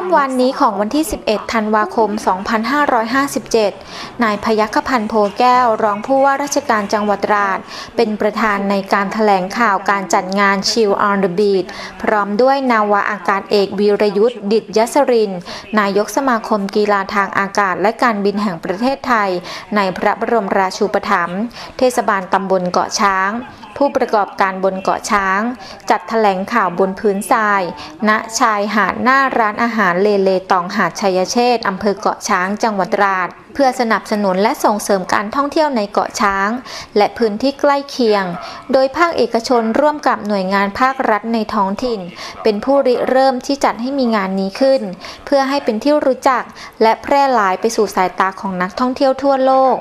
เมื่อค่ำวันนี้ของวันที่ 11 ธันวาคม 2557 นายพยัคฆพันธ์โพแก้ว รองผู้ว่าราชการจังหวัดตราด เป็นประธานในการถแถลงข่าวการจัดงาน Chill on the Beat พร้อมด้วยนาวาอากาศเอกวีรยุทธ์ดิตยศริน นายกสมาคมกีฬาทางอากาศและการบินแห่งประเทศไทย ในพระบรมราชูปถัมภ์ เทศบาลตำบลเกาะช้าง ผู้ประกอบการบนเกาะช้าง จัดแถลงข่าวบนพื้นทราย ณชายหาดหน้าร้านอาหารเลเลตองหาดชัยเชษ์อำเภอเกาะช้างจังหวัดตราดเพื่อสนับสนุนและส่งเสริมการท่องเที่ยวในเกาะช้าง และพื้นที่ใกล้เคียง โดยภาคเอกชนร่วมกับหน่วยงานภาครัฐในท้องถิ่น เป็นผู้ริเริ่มที่จัดให้มีงานนี้ขึ้น เพื่อให้เป็นที่รู้จักและแพร่หลายไปสู่สายตาของนักท่องเที่ยวทั่วโลก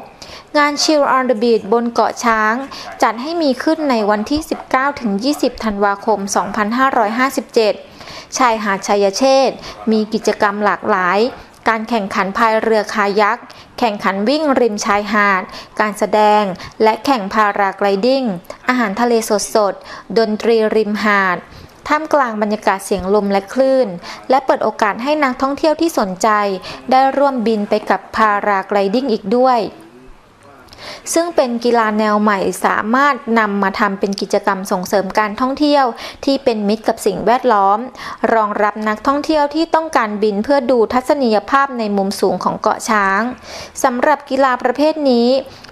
งาน Chill on the Beach บนเกาะช้าง จัดให้มีขึ้นในวันที่ 19-20 ธันวาคม 2557 ชายหาดชัยเชษมีกิจกรรมหลากหลาย การแข่งขันพายเรือคายัก แข่งขันวิ่งริมชายหาด การแสดง และแข่งพาราไกลดิ้ง อาหารทะเลสดๆ ดนตรีริมหาดท่ามกลางบรรยากาศเสียงลมและคลื่น และเปิดโอกาสให้นักท่องเที่ยวที่สนใจ ได้ร่วมบินไปกับพาราไกลดิ้งอีกด้วย ซึ่งเป็นกีฬาแนวใหม่สามารถนำมาทำเป็นกิจกรรมส่งเสริมการท่องเที่ยว ที่เป็นมิตรกับสิ่งแวดล้อม รองรับนักท่องเที่ยวที่ต้องการบินเพื่อดูทัศนียภาพในมุมสูงของเกาะช้างสำหรับกีฬาประเภทนี้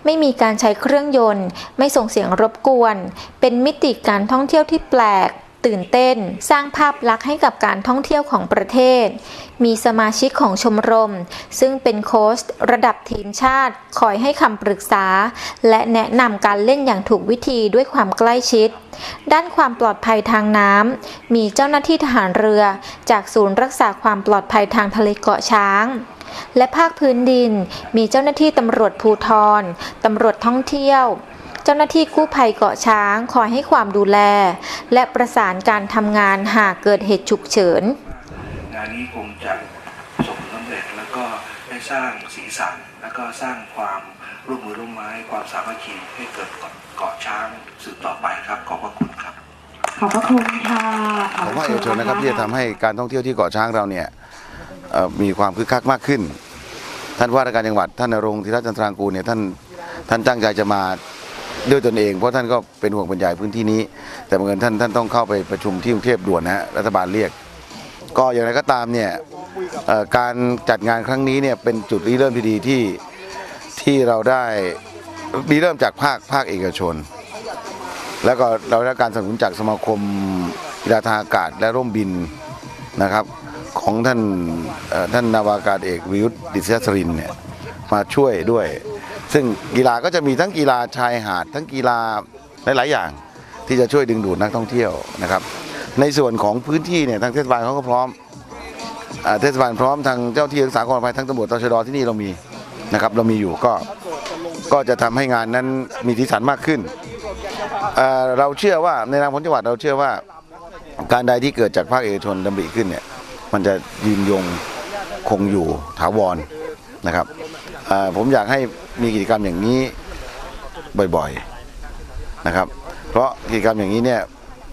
ไม่มีการใช้เครื่องยนต์ ไม่ส่งเสียงรบกวน เป็นมิติการท่องเที่ยวที่แปลก ตื่นเต้น สร้างภาพลักษณ์ให้กับการท่องเที่ยวของประเทศ มีสมาชิกของชมรม ซึ่งเป็นโค้ชระดับทีมชาติ คอยให้คำปรึกษา และแนะนำการเล่นอย่างถูกวิธีด้วยความใกล้ชิด ด้านความปลอดภัยทางน้ำ มีเจ้าหน้าที่ทหารเรือ จากศูนย์รักษาความปลอดภัยทางทะเลเกาะช้างและภาคพื้นดิน มีเจ้าหน้าที่ตำรวจภูทร ตำรวจท่องเที่ยว เจ้าหน้าที่กู้ภัยเกาะช้างคอยให้ความดูแล และประสานการทำงานหากเกิดเหตุฉุกเฉิน งานนี้คงจะประสบผลสำเร็จแล้วก็ได้สร้างสีสัน แล้วก็สร้างความร่วมมือร่วมไม้ความสามัคคีให้เกิดเกาะช้างสืบต่อไปครับขอบพระคุณครับ ขอบพระคุณค่ะขผบมพว่าระเอคุกณชนนะครับมากๆที่จะทำให้การท่องเที่ยวที่เกาะช้างเราเนี่ยเอ่อมีความคึกคักมากขึ้น ท่านผู้ว่าราชการจังหวัดท่านนรงค์ธีรจันทรางกูลเนี่ยท่านท่านตั้งใจจะมา ด้วยตนเอง เพราะท่านก็เป็นห่วงเป็นใยพื้นที่นี้ แต่บังเอิญท่านท่านต้องเข้าไปประชุมที่กรุงเทพด่วนนะฮะรัฐบาลเรียก ก็อย่างไรก็ตามเนี่ยเอ่อการจัดงานครั้งนี้เนี่ยเป็นจุดริเริ่มที่ดีที่ที่เราได้ริเริ่มจากภาคภาคเอกชน แล้วก็เราได้การสนับสนุนจากสมาคมกีฬาทางอากาศและร่มบินนะครับ ของท่านเอ่อท่านนาวากาศเอกวิยุทธ์ดิษยสรินเนี่ยมาช่วยด้วย ซึ่งกีฬาก็จะมีทั้งกีฬาชายหาด ทั้งกีฬาหลายๆอย่าง ที่จะช่วยดึงดูดนักท่องเที่ยวนะครับ ในส่วนของพื้นที่เนี่ยทางเทศบาลเขาก็พร้อมอเทศบาลพร้อมทางเจ้าที่รักษาความปลอดภัยทั้งตำรวจตชดที่นี่เรามีนะครับเรามีอยู่ก็ก็จะทำให้งานนั้นมีสีสันมากขึ้นเเราเชื่อว่าในนามของจังหวัดเราเชื่อว่าการใดที่เกิดจากภาคเอกชนดำริขึ้นเนี่ยมันจะยืนยงคงอยู่ถาวร นะครับผมอยากให้มีกิจกรรมอย่างนี้บ่อยๆนะครับ เพราะกิจกรรมอย่างนี้เนี่ย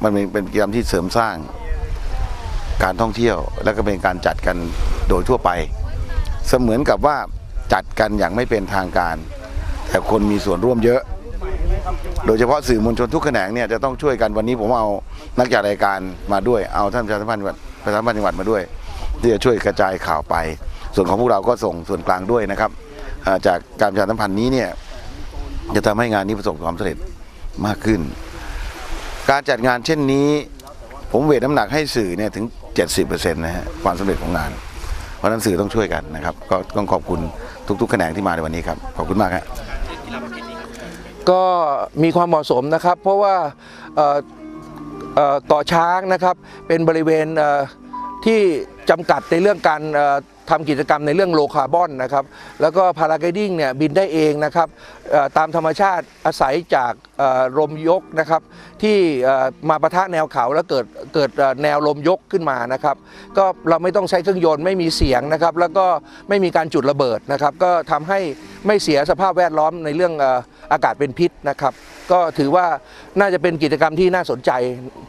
มันเป็นกิจกรรมที่เสริมสร้างการท่องเที่ยว และก็เป็นการจัดกันโดยทั่วไป เสมือนกับว่าจัดกันอย่างไม่เป็นทางการ แต่คนมีส่วนร่วมเยอะ โดยเฉพาะสื่อมวลชนทุกแขนงเนี่ยจะต้องช่วยกันวันนี้ผมเอานักจัดรายการมาด้วย เอาท่านประชาสัมพันธ์ประชาสัมพันธ์จังหวัดมาด้วยที่จะช่วยกระจายข่าวไป ส่วนของพวกเราก็ส่งส่วนกลางด้วยนะครับจากการประชาสัมพันธ์นี้เนี่ยจะทำให้งานนี้ประสบความสำเร็จมากขึ้น การจัดงานเช่นนี้ ผมเวทน้ำหนักให้สื่อเนี่ยถึง 70%นะฮะความสำเร็จของงาน เพราะนั้นสื่อต้องช่วยกันนะครับ ก็ต้องขอบคุณทุกๆแขนงที่มาในวันนี้ครับ ขอบคุณมากครับก็มีความเหมาะสมนะครับ เพราะว่าเกาะช้างนะครับเป็นบริเวณที่จำกัดในเรื่องการ ทำกิจกรรมในเรื่องโลคาร์บอนนะครับ แล้วก็พาราไกดิ้งเนี่ยบินได้เองนะครับตามธรรมชาติอาศัยจากลมยกนะครับที่มาปะทะแนวเขาแล้วเกิดเกิดแนวลมยกขึ้นมานะครับก็เราไม่ต้องใช้เครื่องยนต์ไม่มีเสียงนะครับแล้วก็ไม่มีการจุดระเบิดนะครับก็ทำให้ไม่เสียสภาพแวดล้อมในเรื่องอากาศเป็นพิษนะครับก็ถือว่าน่าจะเป็นกิจกรรมที่น่าสนใจ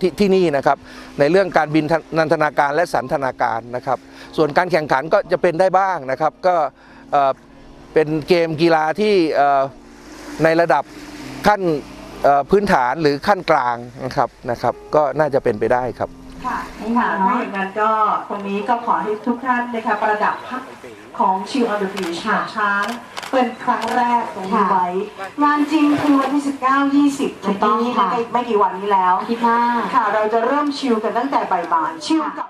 ที่ที่นี่นะครับในเรื่องการบินนันทนาการและสันทนาการนะครับส่วนการแข่งขันก็จะเป็นได้บ้างนะครับก็เป็นเกมกีฬาที่ในระดับขั้น พื้นฐานหรือขั้นกลางนะครับนะครับ ก็น่าจะเป็นไปได้ครับ ค่ะค่ะถ้าอย่างนั้นก็ตรงนี้ก็ขอให้ทุกท่านนะคะประดับภาพของชิวอ n เดอร์บีชของช้างเป็นครั้งแรกตรงนี้ไว้งานจริงคือวันที่ 19 20ถูกต้องค่ะไม่กี่วันนี้แล้ว คิดว่าค่ะ เราจะเริ่มชิวกันตั้งแต่บ่ายๆชิวกับ